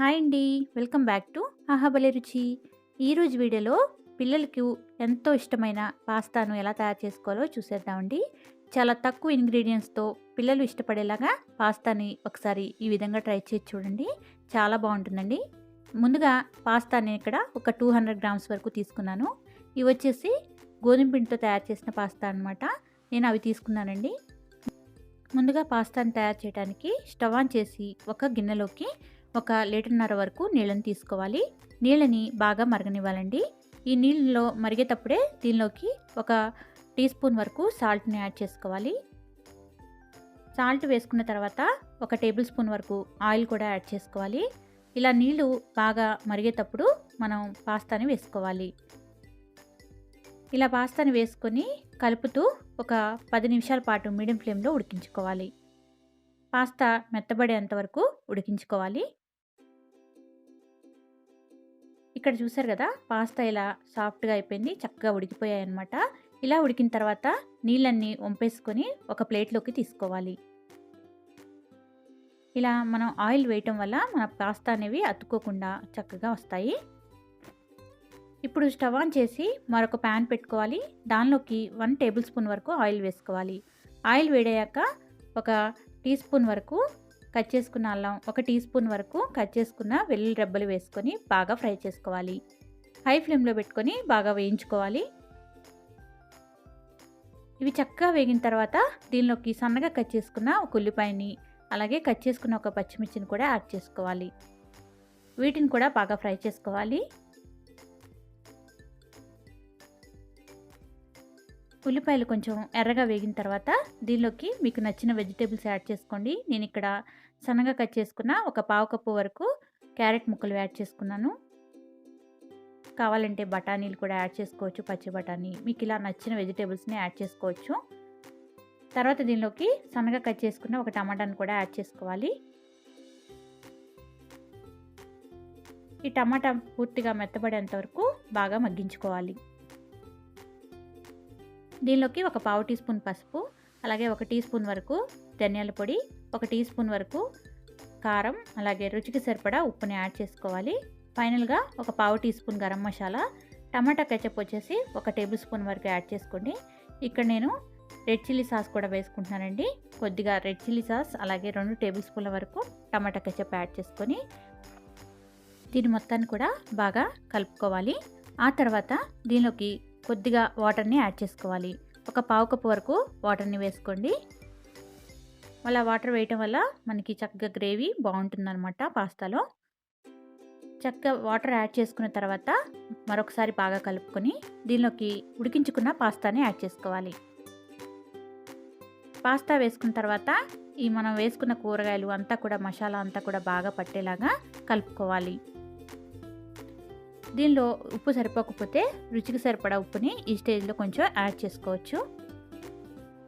Hi అండి. Welcome back to ఆహాబలి రుచి. ఈరోజు వీడియోలో పిల్లలకు ఎంతో ఇష్టమైన పాస్తాను ఎలా తయారు చేసుకోవాలో చూసేద్దామండి. చాలా తక్కువ ఇంగ్రీడియంట్స్తో పిల్లలు ఇష్టపడేలాగా పాస్తాని ఒకసారి ఈ విధంగా ట్రై చేసి చూడండి. చాలా బాగుంటుందండి. ముందుగా పాస్తాని ఇక్కడ ఒక టూ హండ్రెడ్ గ్రామ్స్ వరకు తీసుకున్నాను. ఇవి వచ్చేసి గోధుమ పిండితో తయారు చేసిన పాస్తా అనమాట నేను అవి తీసుకున్నానండి. ముందుగా పాస్తాను తయారు చేయడానికి స్టవ్ ఆన్ చేసి ఒక గిన్నెలోకి ఒక లీటర్న్నర వరకు నీళ్ళని తీసుకోవాలి. నీళ్ళని బాగా మరగనివ్వాలండి. ఈ నీళ్ళలో మరిగేటప్పుడే దీనిలోకి ఒక టీ స్పూన్ వరకు సాల్ట్ని యాడ్ చేసుకోవాలి. సాల్ట్ వేసుకున్న తర్వాత ఒక టేబుల్ స్పూన్ వరకు ఆయిల్ కూడా యాడ్ చేసుకోవాలి. ఇలా నీళ్ళు బాగా మరిగేటప్పుడు మనం పాస్తాని వేసుకోవాలి. ఇలా పాస్తాని వేసుకొని కలుపుతూ ఒక పది నిమిషాల పాటు మీడియం ఫ్లేమ్లో ఉడికించుకోవాలి. పాస్తా మెత్తబడేంత వరకు ఉడికించుకోవాలి. ఇక్కడ చూసారు కదా పాస్తా ఇలా సాఫ్ట్గా అయిపోయింది చక్కగా ఉడికిపోయాయి అనమాట ఇలా ఉడికిన తర్వాత నీళ్ళన్నీ వంపేసుకొని ఒక ప్లేట్లోకి తీసుకోవాలి. ఇలా మనం ఆయిల్ వేయటం వల్ల మన పాస్తా అనేవి అతుక్కోకుండా చక్కగా వస్తాయి. ఇప్పుడు స్టవ్ ఆన్ చేసి మరొక ప్యాన్ పెట్టుకోవాలి. దానిలోకి వన్ టేబుల్ స్పూన్ వరకు ఆయిల్ వేసుకోవాలి. ఆయిల్ వేడయ్యాక ఒక టీ స్పూన్ వరకు కట్ చేసుకున్న అల్లం ఒక టీ స్పూన్ వరకు కట్ చేసుకున్న వెల్లుల్లి రెబ్బలు వేసుకొని బాగా ఫ్రై చేసుకోవాలి. హై ఫ్లేమ్లో పెట్టుకొని బాగా వేయించుకోవాలి. ఇవి చక్కగా వేగిన తర్వాత దీనిలోకి సన్నగా కట్ చేసుకున్న ఒక ఉల్లిపాయని అలాగే కట్ చేసుకున్న ఒక పచ్చిమిర్చిని కూడా యాడ్ చేసుకోవాలి. వీటిని కూడా బాగా ఫ్రై చేసుకోవాలి. ఉల్లిపాయలు కొంచెం ఎర్రగా వేగిన తర్వాత దీనిలోకి మీకు నచ్చిన వెజిటేబుల్స్ యాడ్ చేసుకోండి. నేను ఇక్కడ సన్నగా కట్ చేసుకున్న ఒక పావు కప్పు వరకు క్యారెట్ ముక్కలు యాడ్ చేసుకున్నాను. కావాలంటే బఠానీలు కూడా యాడ్ చేసుకోవచ్చు పచ్చి బఠానీ. మీకు ఇలా నచ్చిన వెజిటేబుల్స్ని యాడ్ చేసుకోవచ్చు. తర్వాత దీనిలోకి సన్నగా కట్ చేసుకున్న ఒక టమాటాని కూడా యాడ్ చేసుకోవాలి. ఈ టమాటా పూర్తిగా మెత్తబడేంత వరకు బాగా మగ్గించుకోవాలి. దీనిలోకి ఒక పావు టీ స్పూన్ పసుపు అలాగే ఒక టీ స్పూన్ వరకు ధనియాల పొడి ఒక టీ స్పూన్ వరకు కారం అలాగే రుచికి సరిపడా ఉప్పుని యాడ్ చేసుకోవాలి. ఫైనల్గా ఒక పావు టీ స్పూన్ గరం మసాలా టమాటా కెచప్ వచ్చేసి ఒక టేబుల్ స్పూన్ వరకు యాడ్ చేసుకోండి. ఇక్కడ నేను రెడ్ చిల్లీ సాస్ కూడా వేసుకుంటున్నానండి. కొద్దిగా రెడ్ చిల్లీ సాస్ అలాగే రెండు టేబుల్ స్పూన్ల వరకు టమాటా కెచప్ యాడ్ చేసుకొని దీని మొత్తాన్ని కూడా బాగా కలుపుకోవాలి. ఆ తర్వాత దీనిలోకి కొద్దిగా వాటర్ని యాడ్ చేసుకోవాలి. ఒక పావు కప్పు వరకు వాటర్ని వేసుకోండి. మళ్ళీ వాటర్ వేయటం వల్ల మనకి చక్కగా గ్రేవీ బాగుంటుందన్నమాట పాస్తాలో. చక్కగా వాటర్ యాడ్ చేసుకున్న తర్వాత మరొకసారి బాగా కలుపుకొని దీనిలోకి ఉడికించుకున్న పాస్తాని యాడ్ చేసుకోవాలి. పాస్తా వేసుకున్న తర్వాత ఈ మనం వేసుకున్న కూరగాయలు అంతా కూడా మసాలా అంతా కూడా బాగా పట్టేలాగా కలుపుకోవాలి. దీనిలో ఉప్పు సరిపోకపోతే రుచికి సరిపడా ఉప్పుని ఈ స్టేజ్లో కొంచెం యాడ్ చేసుకోవచ్చు.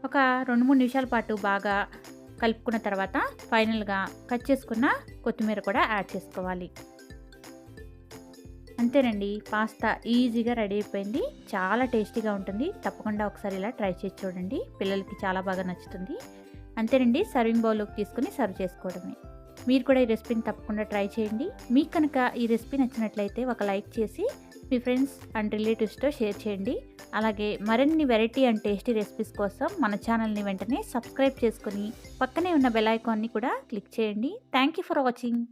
ఒక రెండు మూడు నిమిషాల పాటు బాగా కలుపుకున్న తర్వాత ఫైనల్గా కట్ చేసుకున్న కొత్తిమీర కూడా యాడ్ చేసుకోవాలి. అంతేనండి పాస్తా ఈజీగా రెడీ అయిపోయింది. చాలా టేస్టీగా ఉంటుంది. తప్పకుండా ఒకసారి ఇలా ట్రై చేసి చూడండి. పిల్లలకి చాలా బాగా నచ్చుతుంది. అంతేనండి సర్వింగ్ బౌల్లోకి తీసుకుని సర్వ్ చేసుకోవడమే. మీరు కూడా ఈ రెసిపీని తప్పకుండా ట్రై చేయండి. మీకు కనుక ఈ రెసిపీ నచ్చినట్లయితే ఒక లైక్ చేసి మీ ఫ్రెండ్స్ అండ్ రిలేటివ్స్తో షేర్ చేయండి. అలాగే మరిన్ని వెరైటీ అండ్ టేస్టీ రెసిపీస్ కోసం మన ఛానల్ని వెంటనే సబ్స్క్రైబ్ చేసుకొని పక్కనే ఉన్న బెల్ ఐకాన్ని కూడా క్లిక్ చేయండి. Thank you for watching.